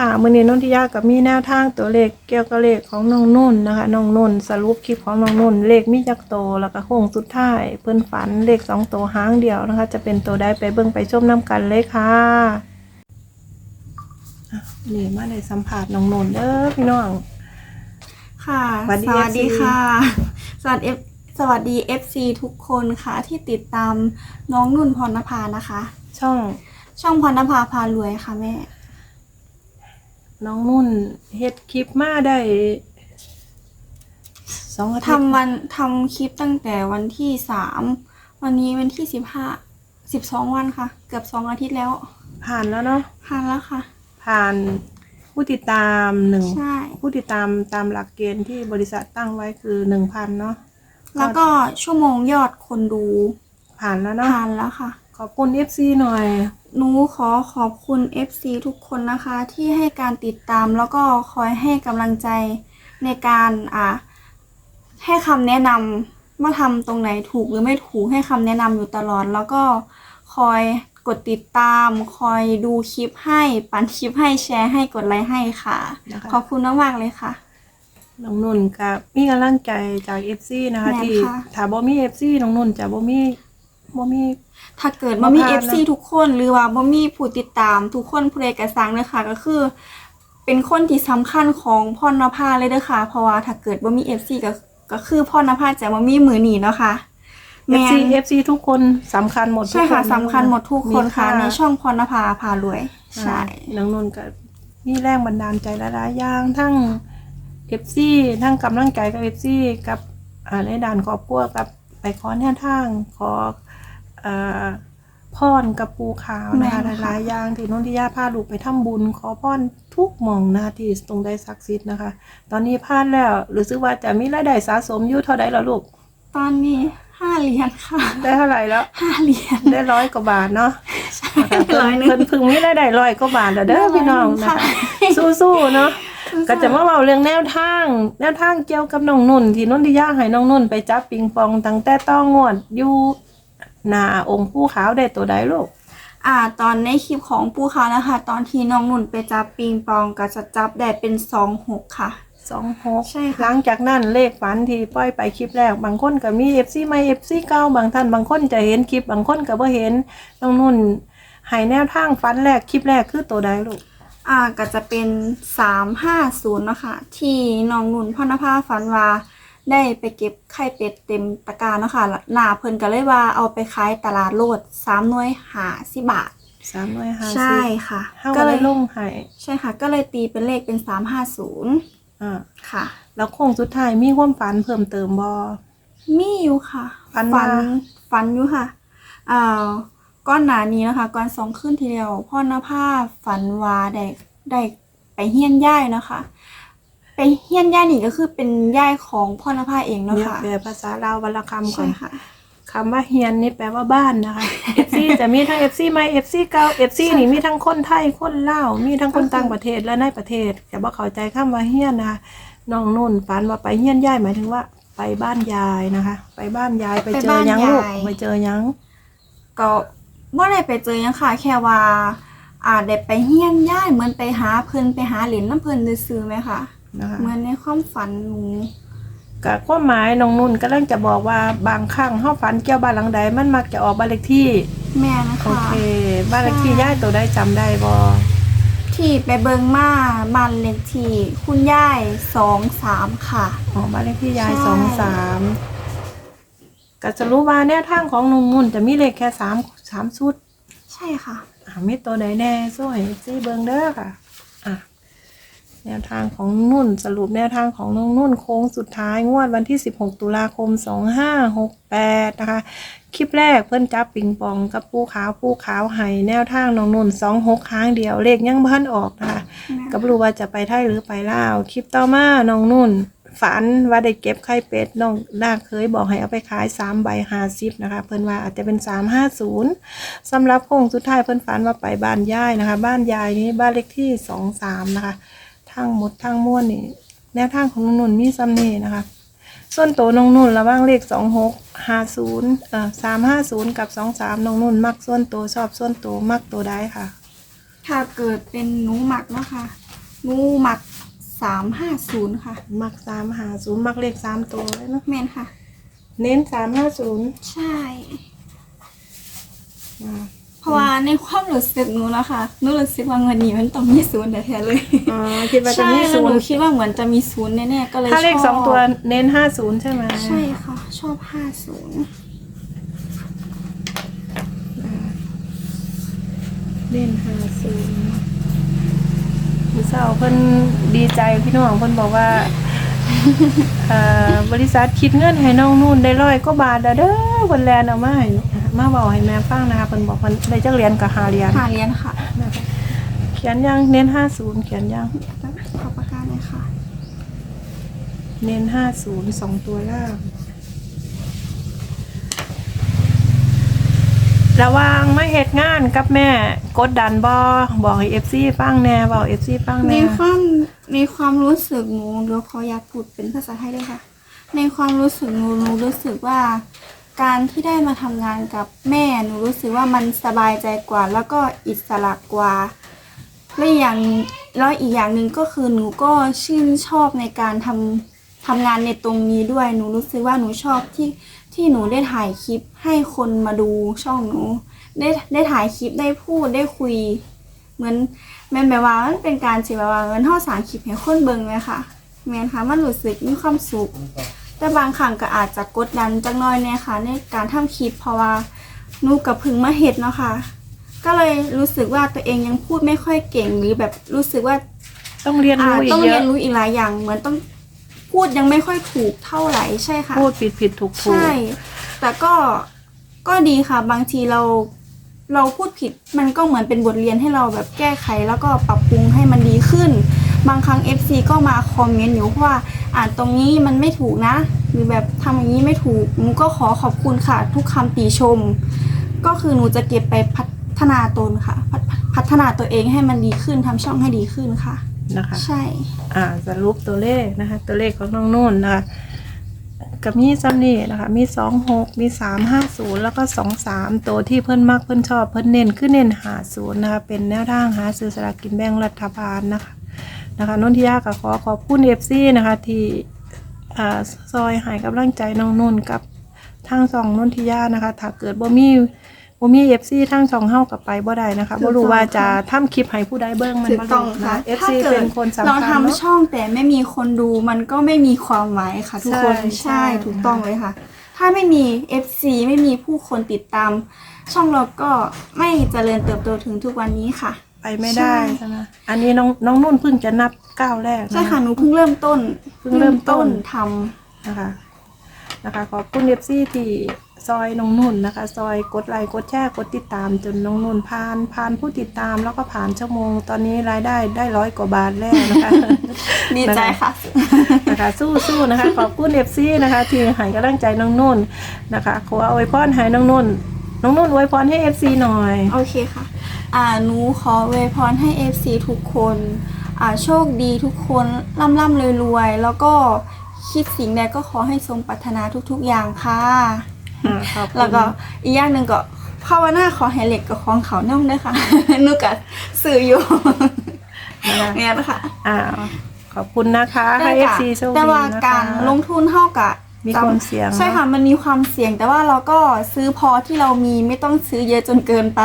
ค่ะมือนี้นนทิยากับมีแนวทางตัวเลขเกี่ยวกับเลขของน้องนุ่นนะคะน้องนุ่นสรุปคลิปของน้องนุ่น เลขมีจักโตวแล้วก็โค้งสุดท้ายเพิ่นฝันเลขสองตัวหางเดียวนะคะ จะเป็นตัวได้ไปเบิ่งไปชมน้ำกันเลยค่ะอะนี่มาได้สัมผัสน้องนุ่นเด้อพี่น้องค่ะ สวัสดีสวัสดี FC ค่ะ สวัสดี F สวัสดี FC ทุกคนค่ะที่ติดตามน้องนุ่นพรณภานะคะ ช่องช่องพรณภาพารวยค่ะแม่ น้องนุ่นเฮ็ดคลิปมาได้สองอาทิตย์ทำวันทำคลิปตั้งแต่วันที่สามวันนี้วันที่สิบห้าสิบสองวันค่ะ เกือบสองอาทิตย์แล้ว ผ่านแล้วเนาะผ่านแล้วค่ะ ผ่านผู้ติดตามหนึ่งใช่ผู้ติดตามตามหลักเกณฑ์ที่บริษัทตั้งไว้คือหนึ่งพันเนาะแล้วก็ชั่วโมงยอดคนดู ผ่านแล้วเนาะผ่านแล้วค่ะ ขอบคุณ FC หน่อย หนูขอขอบคุณ FC ทุกคนนะคะที่ให้การติดตามแล้วก็คอยให้กำลังใจในการอ่าให้คำแนะนำว่าทำตรงไหนถูกหรือไม่ถูกให้คำแนะนำอยู่ตลอด แล้วก็คอยกดติดตาม คอยดูคลิปให้ปันคลิปให้แชร์ให้กดไลค์ให้ค่ะ นะคะ ขอบคุณมากๆเลยค่ะ น้องนุ่นกับมีกำลังใจจาก FC นะคะ แม่นที่ค่ะถ้าบ่มี FC น้องนุ่นจะบ่มี บ่มี ถ้าเกิดว่ามี บ่ผ่านนะ FC ทุกคนหรือว่าบ่มีผู้ติดตามทุกคนผู้ใดกระสังเด้อค่ะก็คือ เป็นคนที่สำคัญของพ่อนภาเลยเด้อค่ะ เพราะว่าถ้าเกิดว่ามี FC ก็ก็คือพ่อนภาจะบ่มีมือหนีเนาะค่ะแม่ FC น FC ทุกคนสำคัญหมดทุกใช่ค่ะนสำคัญหมดทุกคนค่ะมีในช่องพรณภาพารวย ใช่น้องนุ่นก็มีแรงบันดาลใจหลายๆอย่างทั้ง FC ทั้งกำลังใจกับ FC กับอ่าในด้านครอบครัวกับไปขอแนวทางขอเอ่อ พรกับปูขาวนะคะแม่นค่ะ หลายๆอย่างที่นนทิยาพาลูกไปทำบุญ ขอพรทุกหม่องนะคะที่ตรงได้ศักดิ์สิทธิ์นะคะ ตอนนี้พลาดแล้วรู้สึกว่าจะมีรายได้สะสมอยู่เท่าใดแล้วลูก ตอนนี้ห้าเหรียญค่ะได้เท่าไหร่แล้ว ห้าเหรียญ ได้ร้อยกว่าบาทเนาะร้อยหนึ่ง เพิ่นเพิ่งมีรายได้ร้อยกว่าบาทแล้วเด้อพี่น้องนะค่ะคะสู้ๆเนาะ ก็จะมาเว้าเรื่องแนวทาง แนวทางเกี่ยวกับน้องนุ่น ที่นนทิยาให้น้องนุ่นไปจับปิงปองตั้งแต่ต้องงวดอยู่ หน้าองค์ปู่ขาวได้ตัวใดลูกอ่าตอนในคลิปของปูเขานะคะ ตอนที่น้องนุ่นไปจับปิงปองก็จะจับได้เป็นสองหกค่ะ สองหกใช่ค่ะ หลังจากนั้นเลขฝันที่ปล่อยไปคลิปแรกบางคนก็มี FC ใหม่ FC เก่าบางท่านบางคนจะเห็นคลิปบางคนก็บ่เห็นน้องนุ่นให้แนวทางฝันแรกคลิปแรกคือตัวใดลูกอ่าก็จะเป็นสามห้าศูนย์นะคะที่น้องนุ่นพรณภาฝันว่า ได้ไปเก็บไข่เป็ดเต็มตะกร้ารเนาะคะหน้าเพิ่นก็เลยว่าเอาไปขายตลาดโลดสามหน่วยหาสิบาท สามร้อยห้าสิบใช่ค่ะเฮาก็ก็เลเลยยลงให้ใช่ค่ะ ก็เลยตีเป็นเลขเป็นสามห้าศูนย์อ่าค่ะ แล้วโค้งสุดท้ายมีความฝันเพิ่มเติมบ่ มีอยู่ค่ะฝันฝัว่าฝันอยู่ค่ะอ่าก้อนหนานี้นะคะก่อนสองขึ้นทีเดียวพ่อนภาฝันว่าได้ได้ไปเฮี้ยนย่ายเนาะคะ ไปเฮี้ยนย่ายนี่ก็คือเป็นย่ายของพ่อนภาเองเนาะเดี๋ยวค่ะ แปลภาษาลาววรรณคำก่ใช่อนค่ะ คำว่าเฮียนนี่แปลว่าบ้านนะคะ FC จะมีทั้ง FC ใหม่ FC เก่า FC ใช่นี่ค่ะมีทั้งคนไทยคนลาวมีทั้งคนต่างประเทศและในประเทศจะบ่เข้าใจคำว่าเฮียนนะคะน้องนุ่นฝันว่าไปเฮียนยายหมายถึงว่า ไปบ้านยายนะคะ ไปบ้านยายไปเจอหยังลูกไปเจอหยัง ก็ว่าได้ไปเจอหยังค่ะ แค่ว่า อ่าได้ไปเฮี้ยนย่ายเหมือนไปหาเพิ่นไปหาเหรียญน้ำเพิ่นซื้อๆไหมคะ นะคะเหมือนในความฝันหนูกับความหมายน้องนุ่นก็เริ่มจะบอกว่าบางครั้งเฮาฝันเกี่ยวบ้านหลังใดมันมักจะออกบ้านเลขที่ แม่นะโอคะเค บ้านเลขที่ใช่ย่ายตัวได้จำได้บ่ที่ไปเบิงมาบ้านเลขที่คุณย่ายสองสามค่ะ อ๋อบ้านเลขที่ยายใช่ สองสามก็จะรู้ว่าแนวทางของน้องนุ่นจะมีเลขแค่สามสามชุด ใช่ค่ะอ่ามีตัวใดแน่สวยซีเบิงเด้อค่ะอะ แนวทางของนุ่นสรุปแนวทางของน้องนุ่นโค้งสุดท้ายงวดวันที่ 16 ตุลาคม 2568 นะคะ คลิปแรกเพิ่นจับปิงปองกับปูขาวปูขาวไห้แนวทางน้องนุ่น26ค้างเดียวเลขยังพันออกนะคะก็บ่รู้ว่าจะไปไทยหรือไปลาว คลิปต่อมาน้องนุ่น ฝันว่าได้เก็บไข่เป็ดน้องนาเคยบอกให้เอาไปขาย3ใบ50นะคะ เพิ่นว่าอาจจะเป็น 350สำหรับโค้งสุดท้ายเพิ่นฝันว่าไปบ้านยายนะคะ บ้านยายนี้บ้านเลขที่ 23 นะคะ ทั้งหมดทั้งมวลนี่แนวทางของน้องนุ่นมีซ้ำนี่นะคะ ส่วนตัวน้องนุ่นระหว่างเลข26 50เอ่อ350กับ23น้องนุ่นมักส่วนตัวชอบส่วนตัวมักตัวได้ค่ะ ถ้าเกิดเป็นหนูหมักเนาะค่ะหนูมักสามห้าศูนย์ค่ะ มักสามหาศูนย์มักเลขสามตัวเลยเนาะแมนค่ะ เน้นสามห้าศูนย์ใช่ เพราะว่าในความรู้สึกหนูนะคะหนูรู้สึกว่าเงินนี้มันต้องมีศูนย์แท้ๆเลยอ๋อคิดว่าจะใช่มีแล้วศูหนนูย์คิดว่าเหมือนจะมีศูนย์แน่ๆก็เลยถ้าเลขชบสองตัวเน้นห้าศูนย์ใช่ไหมใช่ค่ะ ชอบห้าศูนย์เน้นห้าศูนย์มือเศร้าเพิ่นดีใจพี่น้องเพิ่นบอกว่าเอ่อบริษัทคิดเงินให้น้องนุ่นได้ร้อยก็บาทแล้วเด้อเพิ่นแลนเอามาให้ มาบอกให้แม่ฟังนะคะเพิ่นบอกเพิ่นได้จักเหรียญกับหาเหรียญหาเรียนค่ะนะคะเขียนยังเน้นห้าศูนย์เขียนยังขอประกาศเลยค่ะ เน้นห้าศูนย์สองตัวล่างระหวังไม่เหตุงานกับแม่ กดดันบอบอกให้เอฟซีฟังแน่บอกเอฟซีฟังในแน่ความในความรู้สึกหนูเดี๋ยวขออยากพูดเป็นภาษาไทยด้วยค่ะ ในความรู้สึกหนูหนูรู้สึกว่า การที่ได้มาทำงานกับแม่หนูรู้สึกว่ามันสบายใจกว่า แล้วก็อิสระกว่าและอย่างแล้วอีกอย่างหนึ่งก็คือหนูก็ชื่นชอบในการทำทำงานในตรงนี้ด้วยหนูรู้สึกว่าหนูชอบที่ที่หนูได้ถ่ายคลิปให้คนมาดูช่องหนู ได้ได้ถ่ายคลิปได้พูดได้คุย เหมือนแม่นแบบว่ามันเป็นการเสิแบบว่าเงินท่าสารคลิปให้คนเบิ่งเลยค่ะแม่นค่ะมันรู้สึกมีความสุข แต่บางครั้งก็อาจจะกดดันจักหน้อยเนี่ยค่ะ ในการทำคลิปเพราะว่าหนูกับพึ่งมาเฮ็ดเนาะค่ะ ก็เลยรู้สึกว่าตัวเองยังพูดไม่ค่อยเก่งหรือแบบรู้สึกว่าต้องเรียนอ่ารู้อีต้กองเยเรียอะนรู้อีกหลายอย่าง เหมือนต้องพูดยังไม่ค่อยถูกเท่าไหร่ใช่ค่ะพูดผิดผิดถูกถูกใช่ แต่ก็ก็ดีค่ะ บางทีเราเราพูดผิดมันก็เหมือนเป็นบทเรียนให้เราแบบแก้ไขแล้วก็ปรับปรุงให้มันดีขึ้น บางครั้ง FC ก็มาคอมเมนต์อยู่ว่าอ่านตรงนี้มันไม่ถูกนะ หรือแบบทำอย่างนี้ไม่ถูกหนูก็ขอขอบคุณค่ะ ทุกคำติชม ก็คือหนูจะเก็บไปพัฒนาตนค่ะพัฒพัฒนาตัวเองให้มันดีขึ้นทำช่องให้ดีขึ้นค่ะ นะคะใช่ อ่าสรุปตัวเลขนะคะ ตัวเลขของน้องนุ่นนะคะกับมีซ้ำนี่นะคะ มีสองหกมีสามห้าศูนย์แล้วก็สองสามตัวที่เพิ่นมักเพิ่นชอบเพิ่นเน้นคือเน้นหาศูนย์นะคะ เป็นแนวทางหาซื้อสลากกินแบ่งรัฐบาลนะคะ นะคะนนทิยาก็ขอขอบคุณเอฟซีนะคะที่อ่าซอยใหายกำลังใจน้องนุ่นกับทางสองนนทิยานะคะ ถ้าเกิดบ่มีบ่มีเอฟซีทางสองเฮากับไปบ่ได้นะคะบ่รู้ว่าจะทำคลิปให้ผู้ใดเบิ่งมันถูกบ่ต้องรู้ค่ะนะเอฟถ้าซีเกิเป็ดนคนสำเราคัญทำเนาะช่องแต่ไม่มีคนดูมันก็ไม่มีความหมายค่ะ ทุกคนใช่ใช่ใช่ถูกต้องเลยค่ะ ถ้าไม่มี FC ไม่มีผู้คนติดตาม ช่องเราก็ไม่เจริญเติบโตถึงทุกวันนี้ค่ะ ไปไม่ได้ใช่ใช่ไหมอันนี้น้องน้องนุ่นเพิ่งจะนับก้าวแรกน ใช่ค่ะหนูเพิ่งเริ่มต้นเพิ่งเริ่มต้น ทำ นะคะนะคะขอบคุณเอฟซีที่ซอยน้องนุ่นนะคะ ซอยกดไลค์กดแชร์กดติดตามจนน้องนุ่นผ่านผ่านผู้ติดตามแล้วก็ผ่านชั่วโมง ตอนนี้รายได้ได้ร้อยกว่าบาทแล้วนะคะ ดีใจค่ะ นะคะสู้สู้นะคะ ขอบคุณเอฟซีนะคะ ที่ให้กำลังใจน้องนุ่นนะคะ ขออวยพรให้น้องนุ่นน้องนุ่นอวยพรให้เอฟซีหน่อย โอเคค่ะ อ่าหนูขออวยพรให้ FC ทุกคนอ่าโชคดีทุกคนร่ำร่ำรวยรวยๆแล้วก็คิดสิ่งใดก็ขอให้สมปรารถนาทุกๆอย่างค่ะอ่าขอบคุณแล้วก็อีกอย่างหนึ่งก็ภาวนาขอให้เหล็กกับของเขาน่องด้วยค่ะ หนูกัสื่ออยู่นะคะเนี่ยนะคะอ่าขอบคุณนะคะให้เอฟซีโชคดีแต่ว่านะคะ การลงทุนเท่ากับมีความเสี่ยงใช่ค่ะ มันมีความเสี่ยง แต่ว่าเราก็ซื้อพอที่เรามีไม่ต้องซื้อเยอะจนเกินไป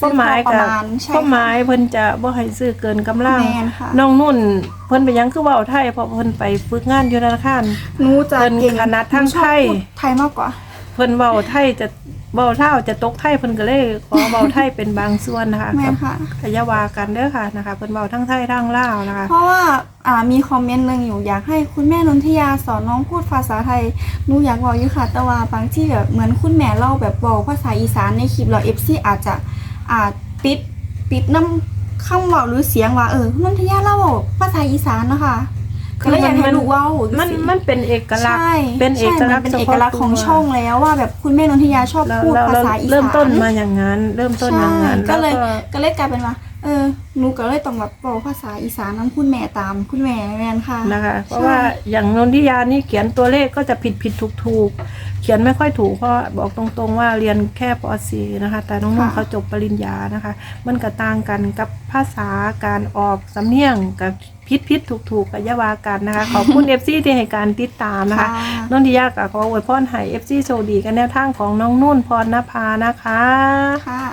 เป้าหมายซื้อพอปกับระมาณใช่เป้าหค่ะมายเพิ่นจะบ่ให้ซื้อเกินกำลังแม่นค่ะน้องนุ่น เพิ่นไปหยังคือเว้าไทยเพราะเพิ่นไปฝึกงานอยู่ธนาคารหนูจะเพิ่นเก่งถนัดทางหนูชอบไทยพูดไทยมากกว่า เพิ่นเว้าไทยจะเว้าเท่าจะตกไทยเพิ่นก็เลยขอเว้าไทยเป็นบางส่วนนะคะแม่นค่ะก็อย่าว่ากันเด้อค่ะนะคะเพิ่นเว้าทั้งไทยทั้งลาวนะคะ เพราะว่าอ่ามีคอมเมนต์หนึ่งอยู่อยากให้คุณแม่นนทยาสอนน้องพูดภาษาไทยหนูอยากบอกอยู่ค่ะแต่ว่าบางที่แบบเหมือนคุณแม่เล่าแบบบอกภาษาอีสานในคลิปเราเอฟซีอาจจะ อ่าติดติดน้ำคำเว่าหรือเสียงว่าเออนนทยาเล่าภาษาอีสานเนาะคะก็เลยอยากให้ลูกเว่ามันสิมันเป็นเอกลักษณ์ ใช่เป็นเอกลักษณ์ใช่มันเป็นเฉเอกพาะลักษณ์ของตัวช่องแล้วว่าแบบคุณแม่นนทยาชอบเราพูดเราภาเราษาอีสานเริ่มต้นมาอย่างนั้น เริ่มต้นอย่างนั้นใช่ก็เลยแวก็เลยกลายเป็นว่าเออ หนูก็เลยต้องแบบบอกภาษาอีสานน้ำคุณแม่ตามคุณแม่แม่นค่ะ นะคะ เพราะว่าอย่างนนทิยานี่เขียนตัวเลขก็จะผิดผิดถูกถูกเขียนไม่ค่อยถูกเพราะบอกตรงๆว่าเรียนแค่ป .4 นะคะ แต่น้องนุ่นค่ะ เขาจบปริญญานะคะ มันก็ต่างกันกับภาษาการออกสำเนียงกับพิษพิษถูกถูกกับยาวากันนะคะขอบคุณ FC ที่ให้การติดตามนะคะนนทิยากับขออวยพรให้ FC โชคดีกันแนวทางของน้องนุ่นพรณภานะคะ ค่ะ